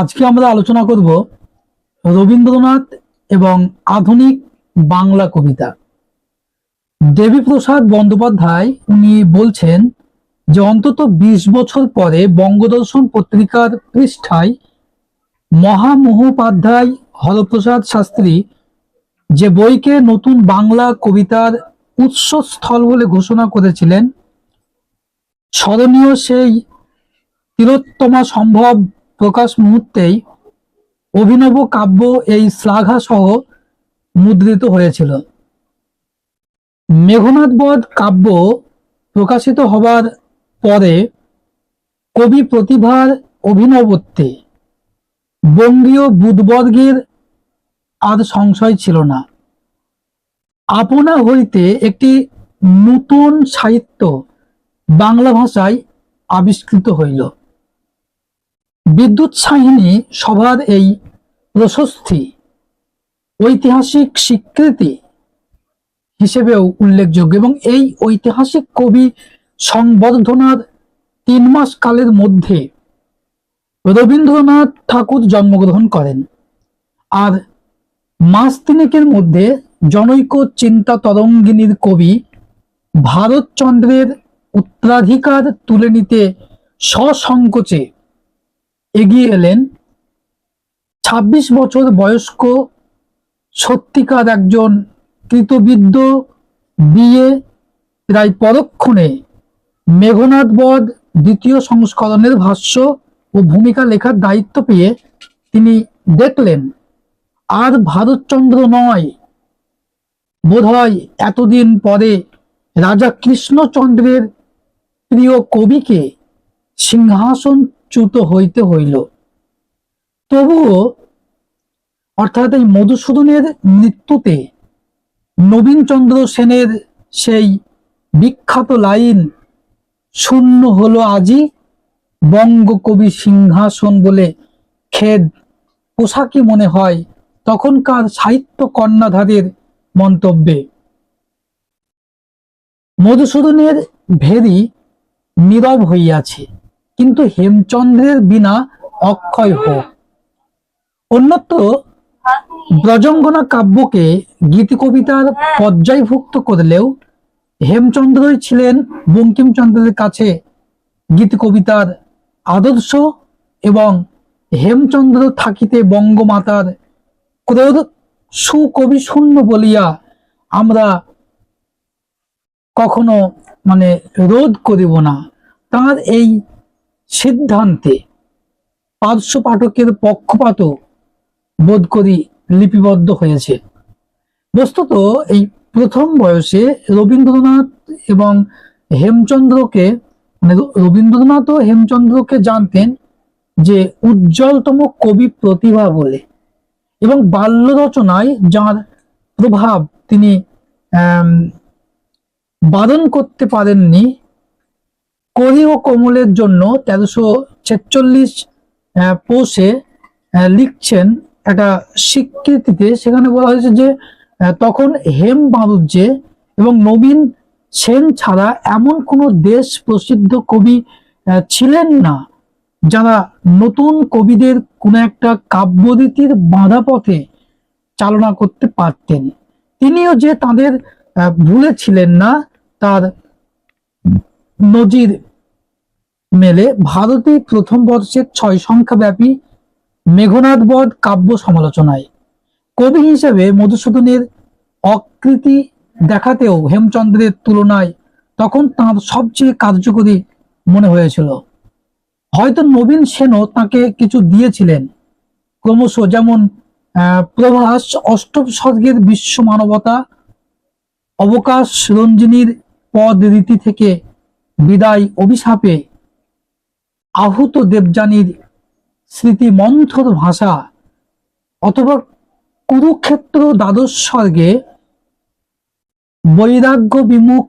আজকে আমরা আলোচনা করব রবীন্দ্রনাথ এবং আধুনিক বাংলা কবিতা। দেবীপ্রসাদ বন্দ্যোপাধ্যায় উনি বলছেন যে অন্তত বিশ বছর পরে বঙ্গদর্শন পত্রিকার পৃষ্ঠায় মহামহোপাধ্যায় হরপ্রসাদ শাস্ত্রী যে বইকে নতুন বাংলা কবিতার উৎসস্থল বলে ঘোষণা করেছিলেন, স্মরণীয় সেই তিলোত্তমা সম্ভব প্রকাশ মুহূর্তেই অভিনব কাব্য এই শ্লাঘা সহ মুদ্রিত হয়েছিল। মেঘনাথ বধ কাব্য প্রকাশিত হবার পরে কবি প্রতিভার অভিনবত্বে বঙ্গীয় বুধবর্গের আর সংশয় ছিল না। আপনা হইতে একটি নতুন সাহিত্য বাংলা ভাষায় আবিষ্কৃত হইল। বিদ্যুৎ সাহিনী সভার এই প্রশস্তি, ঐতিহাসিক স্বীকৃতি হিসেবেও উল্লেখযোগ্য এবং এই ঐতিহাসিক কবি সংবর্ধনার তিন মাস কালের মধ্যে রবীন্দ্রনাথ ঠাকুর জন্মগ্রহণ করেন। আর মাস তিনেকের মধ্যে জনৈক চিন্তা তরঙ্গিনীর কবি ভারতচন্দ্রের উত্তরাধিকার তুলে নিতে সসংকোচে এগিয়ে এলেন। ২৬ বছর বয়স্ক সত্যিকার একজন কৃতবিদ্য বিয়ে প্রায় পরক্ষণে মেঘনাথ বধ দ্বিতীয় সংস্করণের ভাষ্য ও ভূমিকা লেখার দায়িত্ব পেয়ে তিনি দেখলেন, আর ভারতচন্দ্র নয়। বোধহয় এতদিন পরে রাজা কৃষ্ণচন্দ্রের প্রিয় কবিকে সিংহাসন চ্যুত হইতে হইল। তবুও, অর্থাৎ এই মধুসূদনের মৃত্যুতে নবীনচন্দ্র সেনের সেই বিখ্যাত লাইন শূন্য হলো আজি বঙ্গকবি সিংহাসন বলে খেদ পোশাকি মনে হয় তখনকার সাহিত্য কর্ণাধারের মন্তব্যে। মধুসূদনের ভেরি নীরব হইয়াছে। কিন্তু হেমচন্দ্রের বিনা অক্ষয় হোক। অন্যত্র ব্রজঙ্গনা কাব্যকে গীতি কবিতার পর্যায়ভুক্ত করলেও হেমচন্দ্রই ছিলেন বঙ্কিমচন্দ্রের কাছে গীতি কবিতার আদর্শ এবং হেমচন্দ্র থাকিতে বঙ্গমাতার ক্রোধ সুকবি শূন্য বলিয়া আমরা কখনো মানে রোধ করিব না। তার এই সিদ্ধান্তে পার্শ্ব পাঠকের পক্ষপাত বোধ করি লিপিবদ্ধ হয়েছে। বস্তুত এই প্রথম বয়সে রবীন্দ্রনাথ এবং হেমচন্দ্রকে মানে রবীন্দ্রনাথ ও হেমচন্দ্রকে জানতেন যে উজ্জ্বলতম কবি প্রতিভা বলে এবং বাল্য রচনায় যার প্রভাব তিনি বারণ করতে পারেননি করি ও কমলের জন্য তেরোশো ছেচল্লিশ পোষে লিখছেন একটা স্বীকৃতিতে। সেখানে বলা হয়েছে যে তখন হেম বাণুজ্যে এবং নবীন সেন ছাড়া এমন কোনো দেশ প্রসিদ্ধ কবি ছিলেন না যারা নতুন কবিদের কোনো একটা কাব্যরীতির বাঁধা পথে চালনা করতে পারতেন। তিনিও যে তাদের আহ, ভুলে ছিলেন না তার নজির মেলে ভারতে প্রথম বর্ষের ছয় সংখ্যা ব্যাপী মেঘনাথ বধ কাব্য সমালোচনায়। কবি হিসেবে মধুসূদনের অকৃতি দেখাতেও হেমচন্দ্রের তুলনায় তখন তাঁর সবচেয়ে কার্যকরী মনে হয়েছিল। হয়তো নবীন সেনও তাকে কিছু দিয়েছিলেন। ক্রমশ যেমন প্রভাস অষ্টম স্বর্গের বিশ্ব মানবতা, অবকাশ রঞ্জিনীর পদ রীতি থেকে বিদায় অভিশাপে আহুত দেবযানীর স্মৃতি মন্থর ভাষা অথবা কুরুক্ষেত্র দ্বাদশ স্বর্গে বৈরাগ্য বিমুখ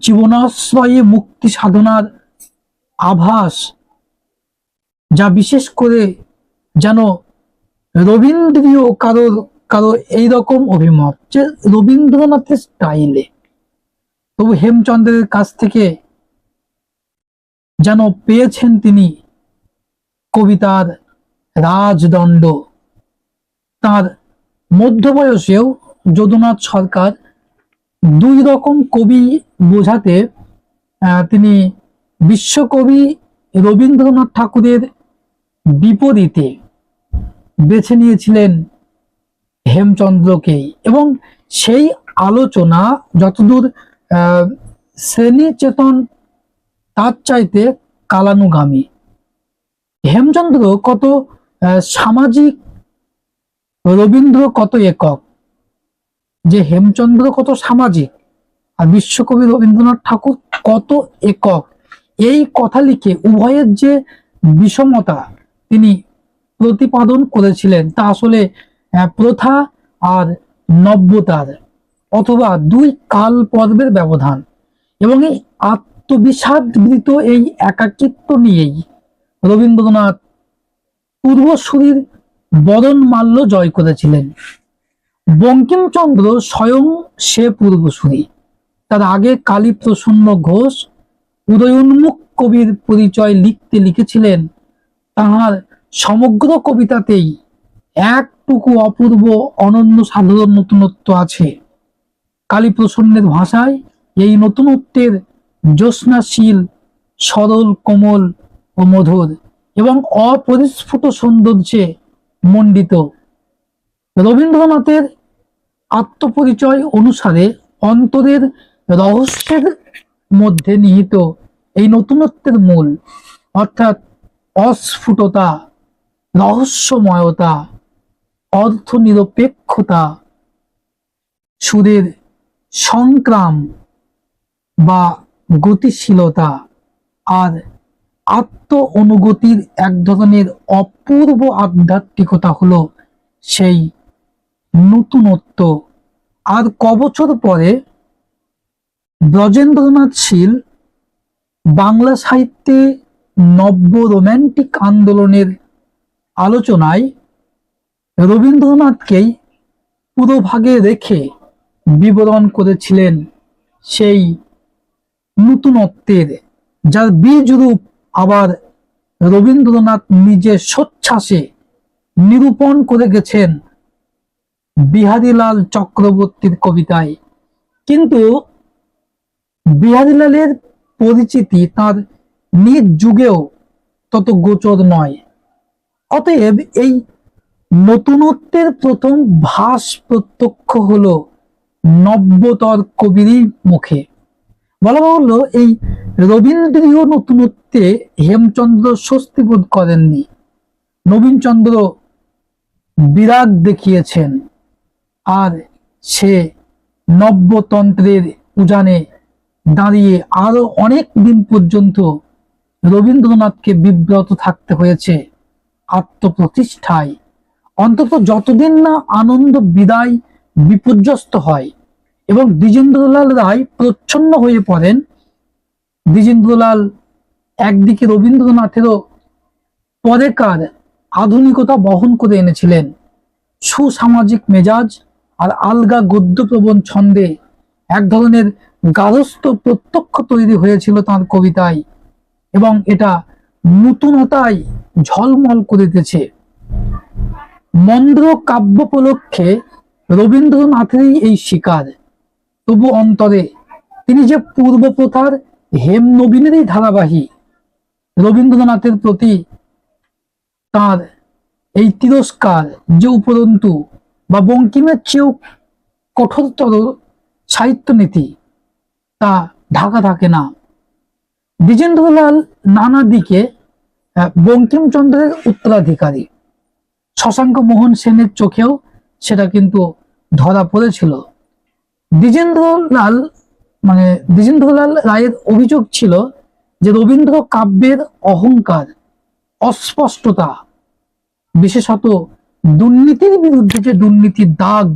জীবনাশ্রয়ে মুক্তি সাধনার আভাস, যা বিশেষ করে যেন রবীন্দ্রীয় কারোর, কারও এইরকম অভিমত যে রবীন্দ্রনাথের স্টাইলে তবু হেমচন্দ্রের কাছ থেকে যেন পেয়েছেন তিনি কবিতার রাজদণ্ড। তার মধ্য বয়সেও যদুনাথ সরকার দুই রকম কবি বোঝাতে তিনি বিশ্বকবি রবীন্দ্রনাথ ঠাকুরের বিপরীতে বেছে নিয়েছিলেন হেমচন্দ্রকেই। এবং সেই আলোচনা যতদূর শ্রেণি চেতন তার চাইতে কালানুগামী। হেমচন্দ্র কত সামাজিক, রবীন্দ্র কত একক? যে হেমচন্দ্র কত সামাজিক আর বিশ্বকবি রবীন্দ্রনাথ ঠাকুর কত একক? এই কথা লিখে উভয়ের যে বিষমতা তিনি প্রতিপাদন করেছিলেন তা আসলে প্রথা আর নব্যতার অথবা দুই কাল পর্বের ব্যবধান। এবং এই আত্মবিষাদবৃত এই একাকিত্ব নিয়েই রবীন্দ্রনাথ পূর্বসূরির বদন মাল্য জয় করেছিলেন। বঙ্কিমচন্দ্র স্বয়ং সে পূর্বসূরি। তার আগে কালীপ্রসন্ন ঘোষ, উদয়োন্মুখ কবির পরিচয় লিখতে লিখেছিলেন। তাহার সমগ্র কবিতাতেই একটুকু অপূর্ব, অনন্য সাধারণ নতুনত্ব আছে। কালীপ্রসন্নের ভাষায় এই নতুনত্বের জ্যোৎস্নাশীল, সরল, কোমল ও মধুর এবং অপরিস্ফুট সৌন্দর্যে মণ্ডিত। রবীন্দ্রনাথের আত্মপরিচয় অনুসারে অন্তরের রহস্যের মধ্যে নিহিত এই নতুনত্বের মূল, অর্থাৎ অস্ফুটতা, রহস্যময়তা অর্থ নিরপেক্ষতা সুরের সংক্রাম বা গতিশীলতা আর আত্ম অনুগতির এক ধরনের অপূর্ব আধ্যাত্মিকতা হলো সেই নতুনত্ব। আর কবছর পরে ব্রজেন্দ্রনাথ শীল বাংলা সাহিত্যে নব্য রোম্যান্টিক আন্দোলনের আলোচনায় রবীন্দ্রনাথকেই পুরোভাগে রেখে বিবরণ করেছিলেন সেই নতুনত্বের। যার বীজ রূপ আবার রবীন্দ্রনাথ নিজে স্বচ্ছাসে নিরূপণ করে গেছেন বিহারীলাল চক্রবর্তীর কবিতায়। কিন্তু বিহারীলালের পরিচিতি তার নিজ যুগেও তত গোচর নয়। অতএব এই নতুনত্বের প্রথম ভাস প্রত্যক্ষ হলো নব্যতর কবিরই মুখে। বলা বাহুল্য এই রবীন্দ্রীয় নতুনত্বে হেমচন্দ্র স্বস্তি বোধ করেননি। নবীনচন্দ্র বিরাগ দেখিয়েছেন। আর সে নব্যতন্ত্রের উজানে দাঁড়িয়ে আরও অনেক দিন পর্যন্ত রবীন্দ্রনাথকে বিব্রত থাকতে হয়েছে আত্মপ্রতিষ্ঠায়। অন্তত যতদিন না আনন্দ বিদায় বিপর্যস্ত হয় এবং দ্বিজেন্দ্রলাল রায় প্রচ্ছন্ন হয়ে পড়েন। দ্বিজেন্দ্রলাল একদিকে রবীন্দ্রনাথেরও পরেকার আধুনিকতা বহন করে এনেছিলেন। সুসামাজিক মেজাজ আর আলগা গদ্যপ্রবণ ছন্দে এক ধরনের গারস্থ প্রত্যক্ষ তৈরি হয়েছিল তার কবিতায় এবং এটা নতুনতায় ঝলমল করিতেছে। মন্দ্র কাব্যোপলক্ষে রবীন্দ্রনাথেরই এই শিকার। তবু অন্তরে তিনি যে পূর্ব প্রথার হেম নবীনেরই ধারাবাহী রবীন্দ্রনাথের প্রতি তার এই তিরস্কার যে উপরন্তু বা বঙ্কিমের চেয়েও কঠোরতর সাহিত্য নীতি তা ঢাকা থাকে না। দ্বিজেন্দ্রলাল নানা দিকে বঙ্কিমচন্দ্রের উত্তরাধিকারী। শশাঙ্ক মোহন সেনের চোখেও সেটা কিন্তু ধরা পড়েছিল। দ্বিজেন্দ্রলাল মানে দ্বিজেন্দ্রলাল রায়ের অভিযোগ ছিল যে রবীন্দ্র কাব্যের অহংকার, অস্পষ্টতা, বিশেষত দুর্নীতির বিরুদ্ধে যে দুর্নীতির দাগ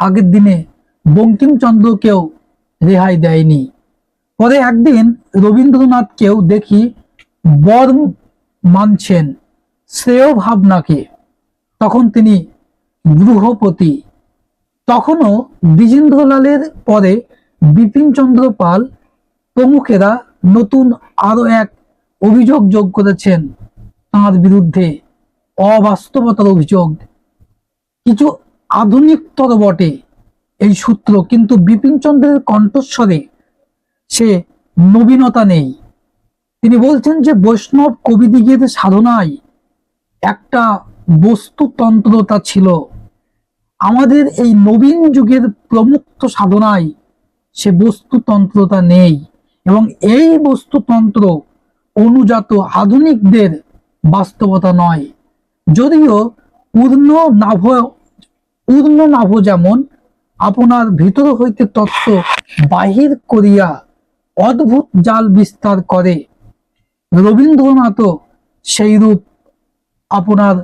আগের দিনে বঙ্কিমচন্দ্রকেও রেহাই দেয়নি। পরে একদিন রবীন্দ্রনাথকেও দেখি বর মানছেন শ্রেয় ভাবনাকে। তখন তিনি গৃহপতি তখনও দ্বিজেন্দ্রলালের পরে বিপিনচন্দ্র পাল প্রমুখেরা নতুন আরও এক অভিযোগ যোগ করেছেন তাঁর বিরুদ্ধে। অবাস্তবতার অভিযোগ। কিছু আধুনিকতর বটে এই সূত্র, কিন্তু বিপিনচন্দ্রের কণ্ঠস্বরে সে নবীনতা নেই। তিনি বলছেন যে বৈষ্ণব কবিদিগের সাধনায় একটা বস্তুতন্ত্রতা ছিল। আমাদের এই নবীন যুগের প্রমুক্ত সাধনায় সে বস্তুতন্ত্রতা নেই এবং এই বস্তুতন্ত্র অনুজাত আধুনিকদের বাস্তবতা নয়। যদিও পূর্ণ নাভ পূর্ণ নাভ যেমন আপনার ভিতর হইতে তত্ত্ব বাহির করিয়া অদ্ভুত জাল বিস্তার করে রবীন্দ্রনাথও সেইরূপ আপনার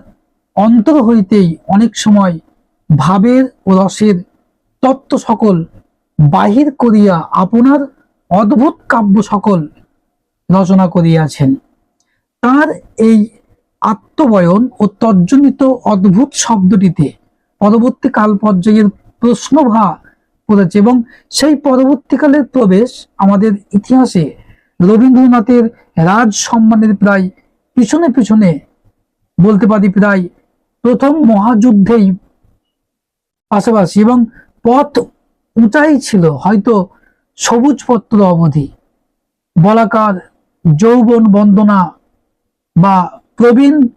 অন্তর হইতেই অনেক সময় ভাবের ও রসের তত্ত্ব সকল বাহির করিয়া আপনার অদ্ভুত কাব্য সকল রচনা করিয়াছেন। তার এই আত্মবয়ন ও তর্জনিত অদ্ভুত শব্দটিতে পরবর্তী কাল পর্যায়ের প্রশ্নভা করেছে এবং সেই পরবর্তীকালের প্রবেশ আমাদের ইতিহাসে রবীন্দ্রনাথের রাজ সম্মানের প্রায় পিছনে পিছনে বলতে পারি প্রায় প্রথম মহাযুদ্ধেই পাশাপাশি এবং পথ উঁচাই ছিল, হয়তো সবুজ পত্র অবধি। বলাকার যৌবন বন্দনা বা প্রবীণ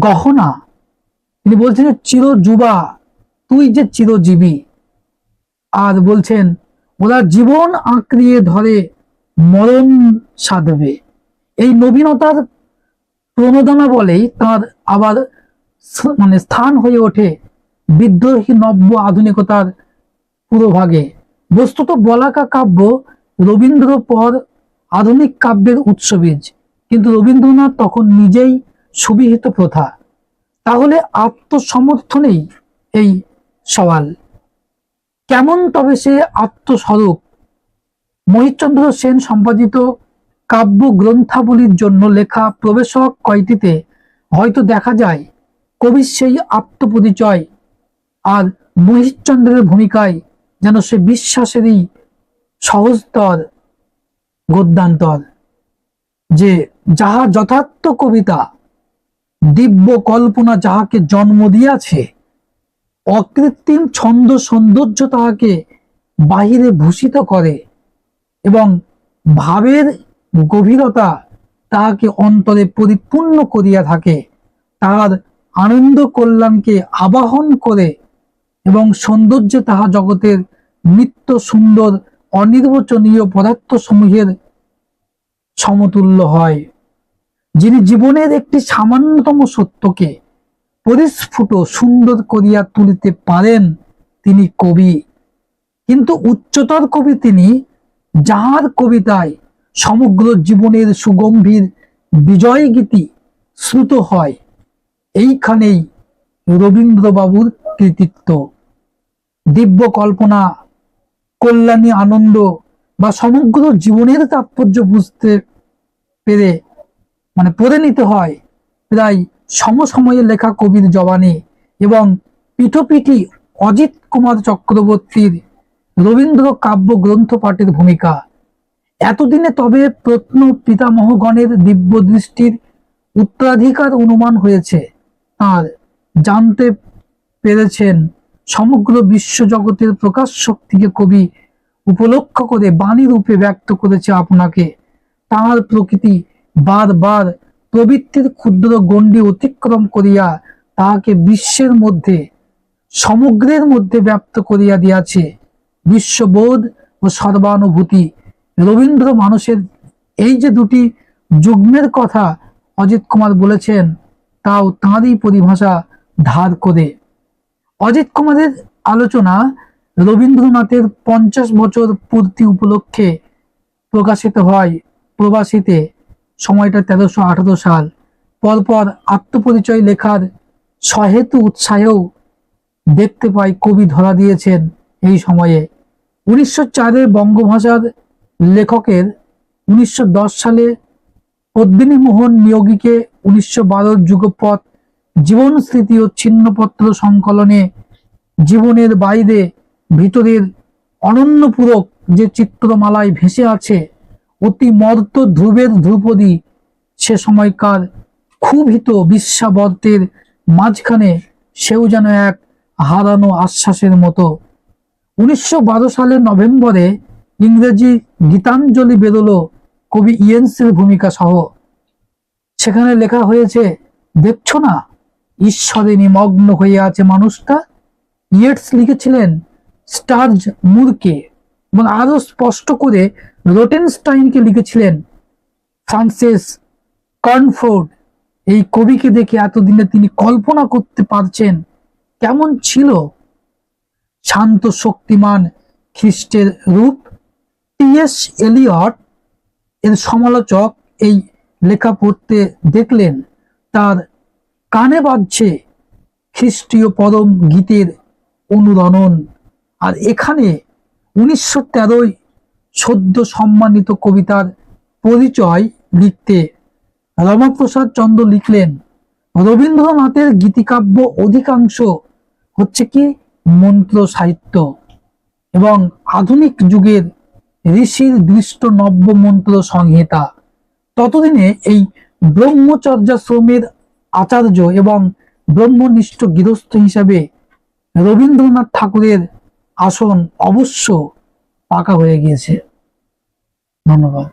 গহনা। তিনি বলছেন যে চিরযুবা তুই যে চিরজীবী। আর বলছেন, ওরা জীবন আঁকড়িয়ে ধরে মরণ সাধবে। এই নবীনতার প্রণোদনা বলেই তার আবার মানে স্থান হয়ে ওঠে বিদ্রোহী নব্য আধুনিকতার পুরোভাগে বস্তুত বলাকা কাব্য রবীন্দ্র পর আধুনিক কাব্যের উৎসবীজ। কিন্তু রবীন্দ্রনাথ তখন নিজেই সুবিহিত প্রথা। তাহলে আত্মসমর্থনেই এই সওয়াল। কেমন তবে সে আত্মস্বরূপ? মহিতচন্দ্র সেন সম্পাদিত কাব্য গ্রন্থাবলীর জন্য লেখা প্রবেশক কয়টিতে হয়তো দেখা যায়, কবির সেই আত্মপরিচয় আর মহিতচন্দ্রের ভূমিকায় যেন সে বিশ্বাসেরই সহজতর, গদ্যান্তর, যে যাহা যথার্থ কবিতা, দিব্য কল্পনা যাহাকে জন্ম দিয়াছে, অকৃত্রিম ছন্দ সৌন্দর্য তাহাকে বাহিরে ভূষিত করে এবং ভাবের গভীরতা তাহাকে অন্তরে পরিপূর্ণ করিয়া থাকে, তাহার আনন্দ কল্যাণকে আবাহন করে এবং সৌন্দর্যে তাহা জগতের নিত্য সুন্দর, অনির্বচনীয় পদার্থ সমূহের সমতুল্য হয়, যিনি জীবনের একটি সামান্যতম সত্যকে পরিস্ফুট সুন্দর করিয়া তুলিতে পারেন, তিনি কবি। কিন্তু উচ্চতর কবি তিনি, যাহার কবিতায় সমগ্র জীবনের সুগম্ভীর বিজয় গীতি শ্রুত হয়, এইখানেই রবীন্দ্রবাবুর কৃতিত্ব। দিব্য কল্পনা, কল্যাণী আনন্দ বা সমগ্র জীবনের তাৎপর্য বুঝতে পেরে মানে পড়ে নিতে হয় প্রায় সমসময়ে লেখা কবির জবানে এবং পিঠোপিঠি অজিত কুমার চক্রবর্তীর রবীন্দ্র কাব্য গ্রন্থ পাঠের ভূমিকা। এতদিনে তবে প্রত্ন পিতামহগণের দিব্য দৃষ্টির উত্তরাধিকার অনুমান হয়েছে, আর জানতে পেরেছেন সমগ্র বিশ্বজগতের প্রকাশ শক্তিকে কবি উপলক্ষ করে বাণী রূপে ব্যক্ত করেছে আপনাকে। তাহার প্রকৃতি বারবার প্রবৃত্তির ক্ষুদ্র গণ্ডি অতিক্রম করিয়া তাহাকে বিশ্বের মধ্যে, সমগ্রের মধ্যে ব্যক্ত করিয়া দিয়াছে। বিশ্ববোধ ও সর্বানুভূতি। রবীন্দ্র মানুষের এই যে দুটি যুগ্মের কথা অজিত কুমার বলেছেন, তাও তাঁরই পরিভাষা ধার করে। অজিত কুমারের আলোচনা রবীন্দ্রনাথের পঞ্চাশ বছর পূর্তি উপলক্ষে প্রকাশিত হয় প্রবাসীতে, সময়টা তেরোশো আঠারো সাল। পরপর আত্মপরিচয় লেখার সহেতু উৎসাহেও দেখতে পাই কবি ধরা দিয়েছেন এই সময়ে। উনিশশো চারে বঙ্গভাষার লেখকের উনিশশো দশ সালে পদ্মিনী মোহন নিয়োগীকে উনিশশো বারোর যুগপথ জীবন স্মৃতি ও ছিন্নপত্র সংকলনে জীবনের বাইরে ভিতরের অনন্যপূরক যে চিত্রমালায় ভেসে আছে, অতি মর্ত ধ্রুবের ধ্রুপদী সে সময়কার ক্ষুভিত বিশ্বাবর্তের মাঝখানে সেও যেন এক হারানো আশ্বাসের মতো। উনিশশো বারো সালের নভেম্বরে ইংরেজি গীতাঞ্জলি বেরোলো কবি ইয়েন্সের ভূমিকা সহ। সেখানে লেখা হয়েছে, দেখছ না ঈশ্বরে নিমগ্ন হয়ে আছে মানুষটা। ইয়েটস লিখেছিলেন স্টার্জ মুরকে এবং আরও স্পষ্ট করে রোটেনস্টাইনকে লিখেছিলেন ফ্রান্সেস কর্নফোর্ড। এই কবিকে দেখে এতদিনে তিনি কল্পনা করতে পারছেন কেমন ছিল। শান্ত শক্তিমান খ্রিস্টের রূপ। টিএস এলিয়ট এর সমালোচক এই লেখা পড়তে দেখলেন, তার কানে বাজছে খ্রিস্টীয় পরম গীতের অনুরণন আর এখানে উনিশশো তেরোই সদ্য সম্মানিত কবিতার পরিচয় লিখতে রমাপ্রসাদ চন্দ্র লিখলেন, রবীন্দ্রনাথের গীতিকাব্য অধিকাংশ হচ্ছে কি মন্ত্র সাহিত্য এবং আধুনিক যুগের ঋষির দৃষ্ট নব্য মন্ত্র সংহিতা। ততদিনে এই ব্রহ্মচর্যাশ্রমের আচার্য এবং ব্রহ্মনিষ্ঠ গৃহস্থ হিসাবে রবীন্দ্রনাথ ঠাকুরের আসন অবশ্য পাকা হয়ে গিয়েছে। ধন্যবাদ।